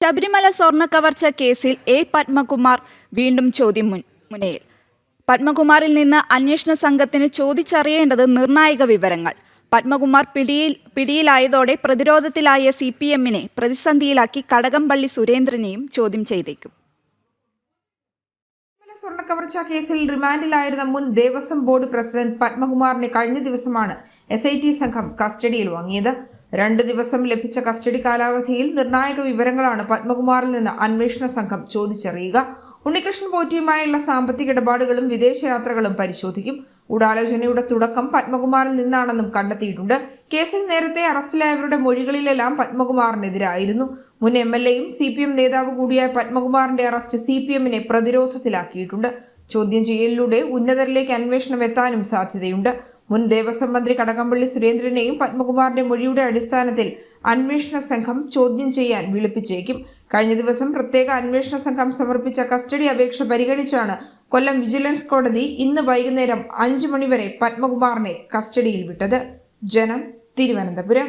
ശബരിമല സ്വർണ കവർച്ച കേസിൽ എ. പത്മകുമാർ വീണ്ടും ചോദ്യം മുനയിൽ. പത്മകുമാറിൽ നിന്ന് അന്വേഷണ സംഘത്തിന് ചോദിച്ചറിയേണ്ടത് നിർണായക വിവരങ്ങൾ. പത്മകുമാർ പിടിയിൽ പിടിയിലായതോടെ പ്രതിരോധത്തിലായ സി പി എമ്മിനെ പ്രതിസന്ധിയിലാക്കി കടകംപള്ളി സുരേന്ദ്രനെയും ചോദ്യം ചെയ്തേക്കും. സ്വർണക്കവർച്ച കേസിൽ റിമാൻഡിലായിരുന്ന മുൻ ദേവസ്വം ബോർഡ് പ്രസിഡന്റ് പത്മകുമാറിനെ കഴിഞ്ഞ ദിവസമാണ് എസ് ഐ ടി സംഘം കസ്റ്റഡിയിൽ വാങ്ങിയത്. രണ്ട് ദിവസം ലഭിച്ച കസ്റ്റഡി കാലാവധിയിൽ നിർണായക വിവരങ്ങളാണ് പത്മകുമാറിൽ നിന്ന് അന്വേഷണ സംഘം ചോദിച്ചറിയുക. ഉണ്ണികൃഷ്ണൻ പോറ്റിയുമായുള്ള സാമ്പത്തിക ഇടപാടുകളും വിദേശയാത്രകളും പരിശോധിക്കും. ഗൂഢാലോചനയുടെ തുടക്കം പത്മകുമാറിൽ നിന്നാണെന്നും കണ്ടെത്തിയിട്ടുണ്ട്. കേസിൽ നേരത്തെ അറസ്റ്റിലായവരുടെ മൊഴികളിലെല്ലാം പത്മകുമാറിനെതിരായിരുന്നു. മുൻ എം എൽ എയും സി പി എം നേതാവ് കൂടിയായ പത്മകുമാറിന്റെ അറസ്റ്റ് സി പി എമ്മിനെ പ്രതിരോധത്തിലാക്കിയിട്ടുണ്ട്. ചോദ്യം ചെയ്യലിലൂടെ ഉന്നതരിലേക്ക് അന്വേഷണം എത്താനും സാധ്യതയുണ്ട്. മുൻ ദേവസ്വം മന്ത്രി കടകംപള്ളി സുരേന്ദ്രനെയും പത്മകുമാറിന്റെ മൊഴിയുടെ അടിസ്ഥാനത്തിൽ അന്വേഷണ സംഘം ചോദ്യം ചെയ്യാൻ വിളിപ്പിച്ചേക്കും. കഴിഞ്ഞ ദിവസം പ്രത്യേക അന്വേഷണ സംഘം സമർപ്പിച്ച കസ്റ്റഡി അപേക്ഷ പരിഗണിച്ചാണ് കൊല്ലം വിജിലൻസ് കോടതി ഇന്ന് വൈകുന്നേരം അഞ്ചു മണിവരെ പത്മകുമാറിനെ കസ്റ്റഡിയിൽ വിട്ടത്. ജനം തിരുവനന്തപുരം.